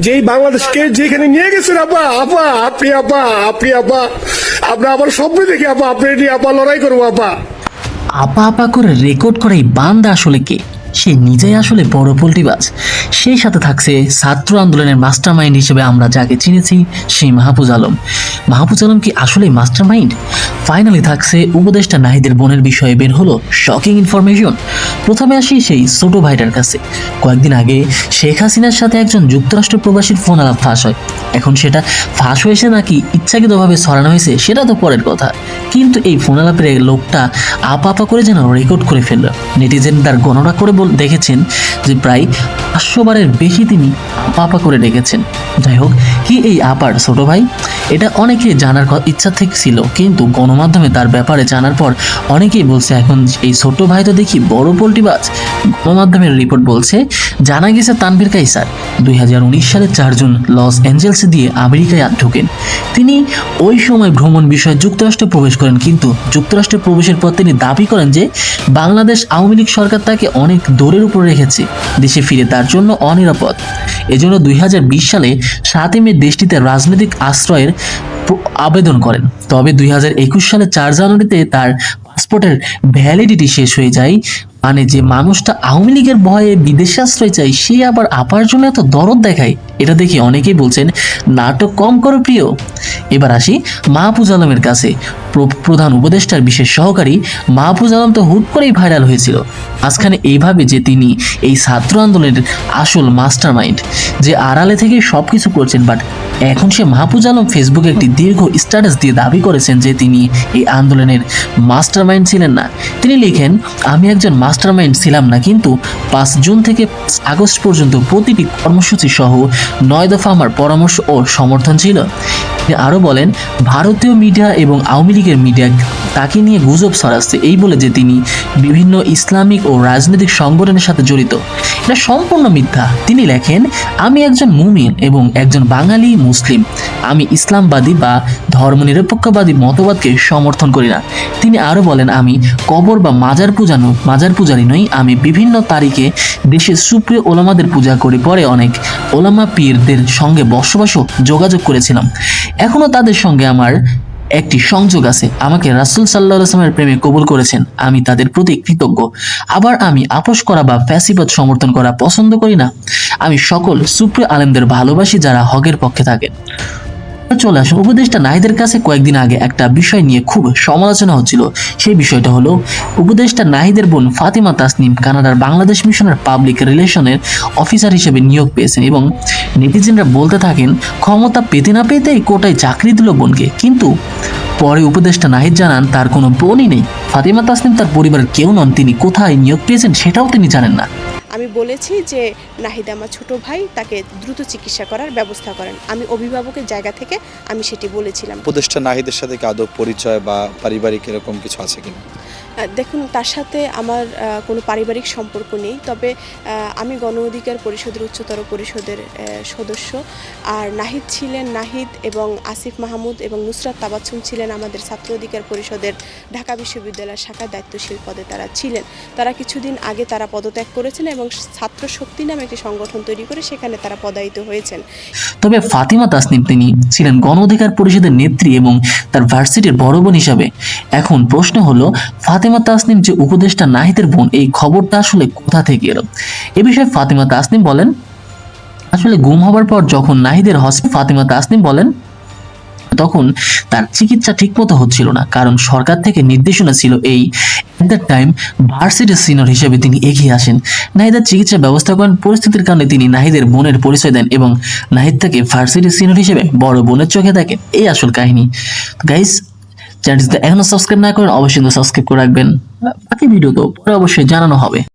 যেই বাংলাদেশকে যেখানে নিয়ে গেছেন, আপা আপা, আপনি আপা আপনি, আপা, আমরা আমার স্বপ্ন দেখি, আপা, আপনি নিয়ে আপা, লড়াই করব, আপা। আপা আপা করে রেকর্ড করে এই বান্দা আসলে কে? সে নিজেই আসলে বড় পোল্টিবাজ সেই সাথে থাকছে ছাত্র আন্দোলনের মাস্টার মাইন্ড হিসেবে আমরা যাকে চিনেছি, সেই মাহফুজ আলম। মাহফুজ আলম কি আসলে মাস্টার মাইন্ড ফাইনালি থাকছে উপদেষ্টা নাহিদের বোনের বিষয়ে বের হলো শকিং ইনফরমেশন প্রথমে আসি সেই ছোট ভাইটার কাছে। কয়েকদিন আগে শেখ হাসিনার সাথে একজন যুক্তরাষ্ট্র প্রবাসীর ফোন আলাপ ফাঁস হয়। এখন সেটা ফাঁস হয়েছে নাকি ইচ্ছাকৃতভাবে ছড়ানো হয়েছে, সেটা তো পরের কথা। কিন্তু এই ফোন আলাপের লোকটা আপা আপা করে যেন রেকর্ড করে ফেলল। নেটিজেন তার গণনা করে দেখেছেন যে প্রায় পাঁচশো বারের বেশি তিনি আপা আপা করে ডেকেছেন। যাই হোক, কি এই আপার ছোট ভাই? এটা অনেকে জানার ইচ্ছা থেকে ছিল, কিন্তু গণমাধ্যমে তার ব্যাপারে জানার পর অনেকেই বলছে এখন এই ছোট ভাই তো দেখি বড় পোল্টিবাজ গণমাধ্যমের রিপোর্ট বলছে, জানা গেছে তানভীর কাইসার। দুই হাজার উনিশ সালে চার জুন লস অ্যাঞ্জেলসে দিয়ে আমেরিকায় ঢোকেন। তিনি ওই সময় ভ্রমণ বিষয়ে যুক্তরাষ্ট্রে প্রবেশ করেন, কিন্তু যুক্তরাষ্ট্রে প্রবেশের পর তিনি দাবি করেন যে বাংলাদেশ আওয়ামী লীগ সরকার তাকে অনেক দৌড়ের উপর রেখেছে, দেশে ফিরে তার জন্য অনিরাপদ। এজন্য দুই হাজার বিশ সালে সাতই মে দেশটিতে রাজনৈতিক আশ্রয়ের আবেদন করেন। তবে দুই হাজার একুশ সালে চার জানুয়ারিতে তার পাসপোর্টের ভ্যালিডিটি শেষ হয়ে যায়। মানে যে মানুষটা আওয়ামী লীগের ভয়ে বিদেশে আশ্রয় চাই সে আবার আপার জন্য এত দরদ দেখায়? এটা দেখে অনেকেই বলছেন, নাটক কম করো প্রিয়। এবার আসি মাহফুজ আলমের কাছে। প্র- প্রধান উপদেষ্টার বিশেষ সহকারী মাহফুজ আলম তো হুট করেই ভাইরাল হয়েছিল। মাঝখানে এইভাবে যে তিনি এই ছাত্র আন্দোলনের আসল মাস্টার মাইন্ড যে আড়ালে থেকে সব কিছু করছেন, বাট এখন সে মাহফুজ আলম ফেসবুকে একটি দীর্ঘ স্ট্যাটাস দিয়ে দাবি করেছেন যে তিনি এই আন্দোলনের মাস্টার মাইন্ড ছিলেন না। তিনি লিখেন, আমি একজন মাস্টার মাইন্ড ছিলাম না, কিন্তু পাঁচ জুন থেকে আগস্ট পর্যন্ত প্রতিটি কর্মসূচি সহ নয় দফা আমার পরামর্শ ও সমর্থন ছিল। তিনি আরও বলেন, ভারতীয় মিডিয়া এবং আওয়ামী লীগের মিডিয়া তাকে নিয়ে গুজব ছড়াচ্ছে এই বলে যে তিনি বিভিন্ন ইসলামিক ও রাজনৈতিক সংগঠনের সাথে জড়িত। এটা সম্পূর্ণ মিথ্যা। তিনি লেখেন, আমি একজন মুমিন এবং একজন বাঙালি মুসলিম। আমি ইসলামবাদী বা ধর্মনিরপেক্ষবাদী মতবাদকে সমর্থন করি না। তিনি আরও বলেন, আমি কবর বা মাজার পূজা নই, মাজার পূজারি নই, আমি বিভিন্ন তারিখে দেশের সুপ্রিয় ওলামাদের পূজা করি। পরে অনেক ওলামা পীরদের সঙ্গে বসবাসও যোগাযোগ করেছিলাম। এখনও তাদের সঙ্গে আমার একটি সংযোগ আছে। আমাকে রাসুল সাল্লাহ আসলামের প্রেমে কবুল করেছেন। আমি তাদের প্রতি কৃতজ্ঞ। আবার আমি আপোষ করা বা ফ্যাসিবাদ সমর্থন করা পছন্দ করি না। আমি সকল সুপ্রিয় আলেমদের ভালোবাসি যারা হকের পক্ষে থাকেন। চলে আসুন। উপদেষ্টা নাহিদের কাছে কয়েকদিন আগে একটা বিষয় নিয়ে খুব সমালোচনা হচ্ছিল। সেই বিষয়টা হলো, উপদেষ্টা নাহিদের বোন ফাতিমা তাসনিম কানাডার বাংলাদেশ মিশনের পাবলিক রিলেশনের অফিসার হিসেবে নিয়োগ পেয়েছেন এবং নেটিজেনরা বলতে থাকেন, ক্ষমতা পেতে না পেতেই কোটায় চাকরি দিল বোনকে। কিন্তু পরে উপদেষ্টা নাহিদ জানান, তার কোনো বোনই নেই। ফাতিমা তাসনিম তার পরিবারের কেউ নন, তিনি কোথায় নিয়োগ পেয়েছেন সেটাও তিনি জানেন না। আমি বলেছি যে নাহিদ আমার ছোটো ভাই, তাকে দ্রুত চিকিৎসা করার ব্যবস্থা করেন। আমি অভিভাবকের জায়গা থেকে আমি সেটি বলেছিলাম। উপদেষ্টা নাহিদের সাথে কি আদৌ পরিচয় বা পারিবারিক এরকম কিছু আছে কিনা? দেখুন, তার সাথে আমার কোনো পারিবারিক সম্পর্ক নেই, তবে আমি গণ অধিকার পরিষদের, উচ্চতর পরিষদের সদস্য। আর নাহিদ ছিলেন নাহিদ এবং আসিফ মাহমুদ এবং নুসরাত তাবাচ্ছুম ছিলেন আমাদের ছাত্র অধিকার পরিষদের ঢাকা বিশ্ববিদ্যালয় শাখার দায়িত্বশীল পদে তারা ছিলেন। তারা কিছুদিন আগে তারা পদত্যাগ করেছেন এবং ছাত্র শক্তি নামে একটি সংগঠন তৈরি করে সেখানে তারা পদায়িত হয়েছেন। তবে ফাতিমা তাসনিম, তিনি ছিলেন গণ অধিকার পরিষদের নেত্রী এবং তার ভার্সিটির বড় বোন হিসাবে। এখন প্রশ্ন হলো, ফাতিমা তাসনিম যে উপদেষ্টা নাহিদের বোন, এই খবরটা আসলে কোথা থেকে এলো? এ বিষয়ে ফাতিমা তাসনিম বলেন, আসলে গুম হবার পর যখন নাহিদের হসপিটাল ফাতিমা তাসনিম বলেন, তখন তার চিকিৎসা ঠিকমতো হচ্ছিল না, কারণ সরকার থেকে নির্দেশনা ছিল এই এট দ্য টাইম ভার্সিটির সিনিয়র হিসেবে তিনি এগিয়ে আসেন। নাহিদের চিকিৎসা ব্যবস্থা করেন, পরিস্থিতির কারণে তিনি নাহিদের বোনের পরিচয় দেন এবং নাহিদ তাকে ভার্সিটির সিনিয়র হিসেবে বড় বোনের চোখে দেখেন। এই আসল কাহিনী। গাইস চ্যানেলটি এখনও সাবস্ক্রাইব না করেন, অবশ্যই সাবস্ক্রাইব করে রাখবেন। বাকি ভিডিও তো পরে অবশ্যই জানানো হবে।